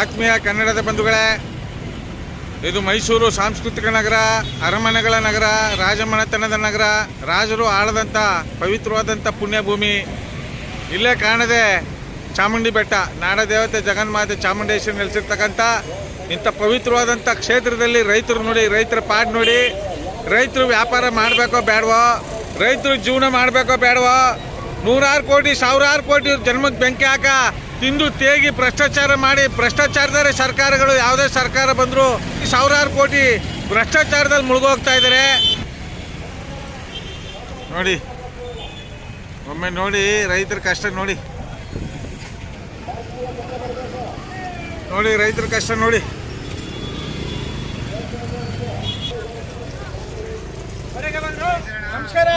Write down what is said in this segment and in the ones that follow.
ಆತ್ಮೀಯ ಕನ್ನಡದ ಬಂಧುಗಳೇ, ಇದು ಮೈಸೂರು ಸಾಂಸ್ಕೃತಿಕ ನಗರ, ಅರಮನೆಗಳ ನಗರ, ರಾಜಮನೆತನದ ನಗರ, ರಾಜರು ಆಳದಂಥ, ಪವಿತ್ರವಾದಂಥ ಪುಣ್ಯಭೂಮಿ. ಇಲ್ಲೇ ಕಾಣದೆ ಚಾಮುಂಡಿ ಬೆಟ್ಟ, ನಾಡದೇವತೆ ಜಗನ್ಮಾತೆ ಚಾಮುಂಡೇಶ್ವರಿ ನೆಲೆಸಿರ್ತಕ್ಕಂಥ, ಇಂಥ ಪವಿತ್ರವಾದಂಥ ಕ್ಷೇತ್ರದಲ್ಲಿ ರೈತರು ನೋಡಿ, ರೈತರ ಪಾಡ್ ನೋಡಿ, ರೈತರು ವ್ಯಾಪಾರ ಮಾಡಬೇಕೋ ಬೇಡವೋ ರೈತರು ಜೀವನ ಮಾಡಬೇಕೋ ಬೇಡವೋ ನೂರಾರು ಕೋಟಿ, ಸಾವಿರಾರು ಕೋಟಿ ಜನ್ಮದ ಬೆಂಕಿ ಹಾಕ ತಿಂದು ತೇಗಿ ಭ್ರಷ್ಟಾಚಾರ ಮಾಡಿ ಭ್ರಷ್ಟಾಚಾರದರೆ ಸರ್ಕಾರಗಳು, ಯಾವುದೇ ಸರ್ಕಾರ ಬಂದರೂ ಸಾವಿರಾರು ಕೋಟಿ ಭ್ರಷ್ಟಾಚಾರದಲ್ಲಿ ಮುಳುಗೋಗ್ತಾ ಇದ್ದಾರೆ. ನೋಡಿ, ಒಮ್ಮೆ ನೋಡಿ ರೈತರ ಕಷ್ಟ ನೋಡಿ. ನೋಡಿ ರೈತರ ಕಷ್ಟ ನೋಡಿ. ನಮಸ್ಕಾರ.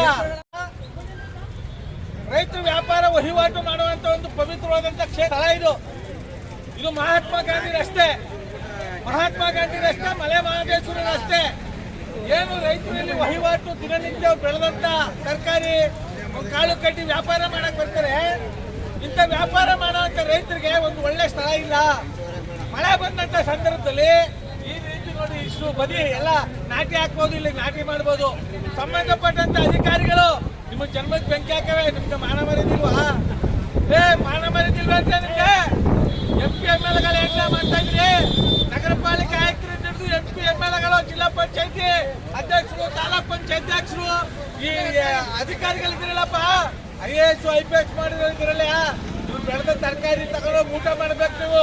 ವಹಿವಾಟು ಮಾಡುವಂತ ಒಂದು ಪವಿತ್ರವಾದಂತ ಕ್ಷೇತ್ರ ಇದು. ಇದು ಮಹಾತ್ಮ ಗಾಂಧಿ ರಸ್ತೆ ಮಹಾತ್ಮ ಗಾಂಧಿ ರಸ್ತೆ ಮಲೆ ಮಹದೇಶ್ವರ ರಸ್ತೆ ಏನು ರೈತರಲ್ಲಿ ವಹಿವಾಟು ದಿನನಿತ್ಯ ಬೆಳೆದಂತ ತರಕಾರಿ, ಕಾಳು ಕಟ್ಟಿ ವ್ಯಾಪಾರ ಮಾಡಕ್ ಬರ್ತಾರೆ. ಇಂಥ ವ್ಯಾಪಾರ ಮಾಡುವಂತ ರೈತರಿಗೆ ಒಂದು ಒಳ್ಳೆ ಸ್ಥಳ ಇಲ್ಲ. ಮಳೆ ಬಂದಂತ ಸಂದರ್ಭದಲ್ಲಿ ಈ ರೀತಿ ನೋಡಿ ಇಷ್ಟು ಬದಿ ಎಲ್ಲ ನಾಟಿ ಹಾಕ್ಬೋದು ಇಲ್ಲಿ ನಾಟಿ ಮಾಡ್ಬೋದು. ಸಂಬಂಧಪಟ್ಟಂತ ಅಧಿಕಾರಿಗಳು ನಿಮ್ಮ ಜನ್ಮಕ್ಕೆ ಬೆಂಕಿ ಹಾಕವೆ, ನಿಮ್ಗೆ ಮಾನ ಮರಿದಿಲ್ವಾ ಏ, ಮಾನ ಮರಿದಿಲ್ವಾ ಅಂತ ನಿಮ್ಗೆ ಎಂ ಪಿ ಎಂ ಎಲ್ಗಳು ಎಲ್ಲ ಮಾಡ್ತಾ ಇದ್ರಿ. ನಗರ ಪಾಲಿಕೆ ಆಯುಕ್ತರಿಂದ ಹಿಡಿದು ಎಂ ಪಿ ಎಂ ಎಲ್ಗಳು ಜಿಲ್ಲಾ ಪಂಚಾಯತಿ ಅಧ್ಯಕ್ಷರು, ತಾಲೂಕ್ ಪಂಚಾಯತ್ ಅಧ್ಯಕ್ಷರು, ಈ ಅಧಿಕಾರಿಗಳಿದ್ರಲ್ಲಪ್ಪ I A S, I P S ಮಾಡಿದ್ರಲ್ಲ ನೀವು ಬೆಳೆದ ತರಕಾರಿ ತಗೊಂಡೋಗಿ ಊಟ ಮಾಡ್ಬೇಕು ನೀವು.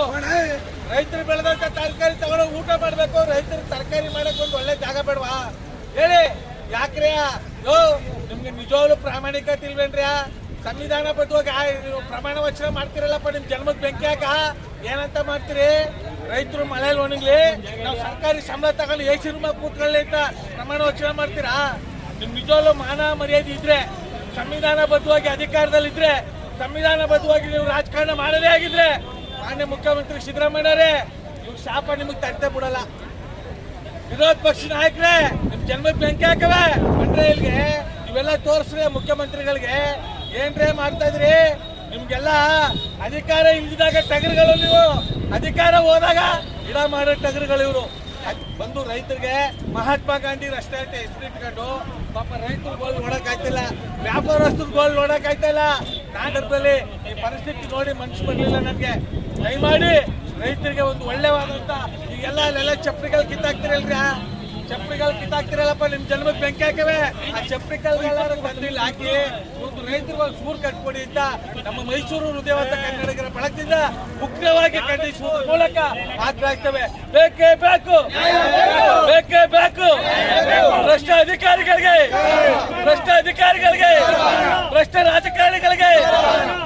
ರೈತರು ಬೆಳೆದಂತ ತರಕಾರಿ ತಗೊಂಡೋಗಿ ಊಟ ಮಾಡ್ಬೇಕು. ರೈತರು ತರಕಾರಿ ಮಾಡಕ್ ಒಂದು ಒಳ್ಳೆ ಜಾಗ ಬೇಡವಾ? ಹೇಳಿ ಯಾಕ್ರಿ ಯೋ ನಿಮ್ಗೆ ನಿಜವಾಗ್ಲು ಪ್ರಾಮಾಣಿಕತೆ ಇಲ್ವೇನ್ರಿ ಸಂವಿಧಾನ ಬದ್ಧವಾಗಿ ನೀವು ಪ್ರಮಾಣ ವಚನ ಮಾಡ್ತಿರಲ್ಲಪ್ಪ, ನಿಮ್ ಜನ್ಮದ ಬೆಂಕಿ ಹಾಕ. ಏನಂತ ಮಾಡ್ತೀರಿ? ರೈತರು ಮಳೆಯಲ್ಲಿ ಒಣಗ್ಲಿ ನಾವು ಸರ್ಕಾರಿ ಸಂಬಳ ತಗೊಂಡು ಎ ಸಿನಿಮಾ ಕೂತ್ಕೊಳ್ಳಿ ಅಂತ ಪ್ರಮಾಣ ವಚನ ಮಾಡ್ತೀರಾ? ನಿಮ್ ನಿಜವಾಗ್ಲು ಮಾನ ಮರ್ಯಾದೆ ಇದ್ರೆ, ಸಂವಿಧಾನ ಬದ್ಧವಾಗಿ ಅಧಿಕಾರದಲ್ಲಿ ಇದ್ರೆ ಸಂವಿಧಾನ ಬದ್ಧವಾಗಿ ನೀವು ರಾಜಕಾರಣ ಮಾಡದೇ ಆಗಿದ್ರೆ, ಮಾನ್ಯ ಮುಖ್ಯಮಂತ್ರಿ ಸಿದ್ದರಾಮಯ್ಯವರೇ ಇವ್ ಶಾಪ ನಿಮಗೆ ತಟ್ಟೆ ಬಿಡಲ್ಲ. ವಿರೋಧ ಪಕ್ಷ ನಾಯಕರೇ, ನಿಮ್ ಜನ್ಮದ ಬೆಂಕಿ ಹಾಕವೆ. ಇಲ್ಲಿಗೆ ಇವೆಲ್ಲ ತೋರಿಸ್ರಿ ಮುಖ್ಯಮಂತ್ರಿಗಳಿಗೆ. ಏನ್ರೇ ಮಾಡ್ತಾ ಇದ್ರಿ? ನಿಮ್ಗೆಲ್ಲ ಅಧಿಕಾರ ಇಲ್ದಿದಾಗ ಟಗರುಗಳು ನೀವು. ಅಧಿಕಾರ ಹೋದಾಗ ಗಿಡ ಮಾಡೋ ಟಗರುಗಳು ಇವರು. ಬಂದು ರೈತರಿಗೆ ಮಹಾತ್ಮ ಗಾಂಧಿ ರಸ್ತೆ ಅಂತ ಹೆಸರು ಇಟ್ಕೊಂಡು ಪಾಪ ರೈತರು ಗೋಲ್ ನೋಡಕ್ ವ್ಯಾಪಾರಸ್ಥರು ಗೋಲ್ ನೋಡಕ್ ಆಯ್ತಿಲ್ಲ ನಾಡದಲ್ಲಿ ಈ ಪರಿಸ್ಥಿತಿ ನೋಡಿ ಮನ್ಸು ಬರ್ಲಿಲ್ಲ ನನಗೆ ದಯಮಾಡಿ ರೈತರಿಗೆ ಒಂದು ಒಳ್ಳೆವಾದಂತ ಈಗೆಲ್ಲ ಅಲ್ಲೆಲ್ಲ ಚಪ್ರಿಗಳು ಕಿತ್ತಾಕ್ತಿರಲ್ರಿ ಚಪ್ರಿಗಳು ಕಿತ್ತಾಕ್ತಿರಲ್ಲಪ್ಪ ನಿಮ್ ಜನ್ಮಕ್ಕೆ ಬೆಂಕಿ ಹಾಕವೆ. ಆ ಚಪ್ರಿಕಲ್ಗಳೆಲ್ಲ ಬಂದಿಲ್ಲ ಹಾಕಿ ಒಂದು ರೈತರು ಸೂರ್ ಕಟ್ಕೊಡಿ ಅಂತ ನಮ್ಮ ಮೈಸೂರು ಹೃದಯವಂತ ಕನ್ನಡಿಗರ ಬಳಕಿಂದ ಉಗ್ರವಾಗಿ ಖಂಡಿಸುವ ಮೂಲಕ ಆಗ್ರಹಿಸ್ತವೆ ಬೇಕೇ ಬೇಕು. ಬೇಕೇ ಬೇಕು. ಭ್ರಷ್ಟ ಅಧಿಕಾರಿಗಳಿಗೆ ಭ್ರಷ್ಟ ಅಧಿಕಾರಿಗಳಿಗೆ, ಭ್ರಷ್ಟ ರಾಜಕಾರಣಿಗಳಿಗೆ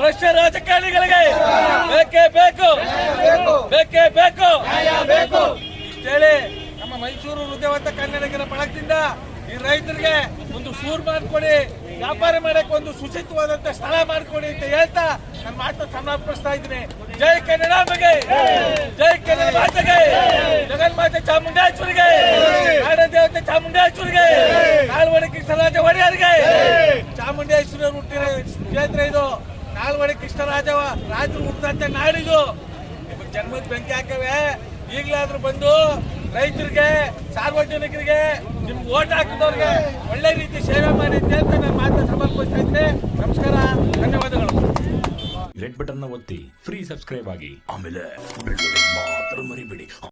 ಭ್ರಷ್ಟ ರಾಜಕಾರಣಿಗಳಿಗೆ ಬೇಕೇ ಬೇಕು ಬೇಕೇ. ಬೇಕು ಬೇಕು. ಮೈಸೂರು ಹೃದಯವಂತ ಕನ್ನಡಿಗರ ಬಳಕದಿಂದ ಈ ರೈತರಿಗೆ ಒಂದು ಸೂರ್ ಮಾಡ್ಕೊಡಿ, ವ್ಯಾಪಾರ ಮಾಡಕ್ಕೆ ಒಂದು ಶುಚಿತ್ವವಾದಂತ ಸ್ಥಳ ಮಾಡ್ಕೊಡಿ ಅಂತ ಹೇಳ್ತಾ ನನ್ನ ಮಾತು ಸಮರ್ಪಿಸ್ತಾ ಇದ್ದೀನಿ. ಜೈ ಕನ್ನಡಾಂಬೆಗೆ ಜೈ ಕನ್ನಡ ಮಾತೆಗೆ ಜಗನ್ಮಾತೆ ಚಾಮುಂಡೇಶ್ವರಿಗೆ ನಾಡ ದೇವತೆ ಚಾಮುಂಡೇಶ್ವರಿಗೆ, ನಾಲ್ವಡಿ ಕೃಷ್ಣರಾಜ ಒಡೆಯರಿಗೆ, ಚಾಮುಂಡೇಶ್ವರಿ ಹುಟ್ಟಿರ ಕ್ಷೇತ್ರ ಇದು, ನಾಲ್ವಡಿ ಕೃಷ್ಣರಾಜ ರಾಜರು ಹುಟ್ಟಿದಂತ ನಾಡಿದು. ನಿಮಗೆ ಜನ್ಮದ ಬೆಂಕಿ ಹಾಕವೆ, ಈಗಲಾದ್ರೂ ಬಂದು ರೈತರಿಗೆ, ಸಾರ್ವಜನಿಕರಿಗೆ ನಿಮ್ಗೆ ಓಟ್ ಹಾಕಿದವ್ರಿಗೆ ಒಳ್ಳೆ ರೀತಿ ಸೇವೆ ಮಾಡಿ ಅಂತ ನಾನು ಮಾತನ್ನ ಸಮರ್ಪಿಸ್ತಾ ಇದ್ದೆ. ನಮಸ್ಕಾರ, ಧನ್ಯವಾದಗಳು. ರೆಡ್ ಬಟನ್ ಒತ್ತಿ ಫ್ರೀ ಸಬ್ಸ್ಕ್ರೈಬ್ ಆಗಿ ಆಮೇಲೆ ಮಾತ್ರ ಮರಿಬೇಡಿ.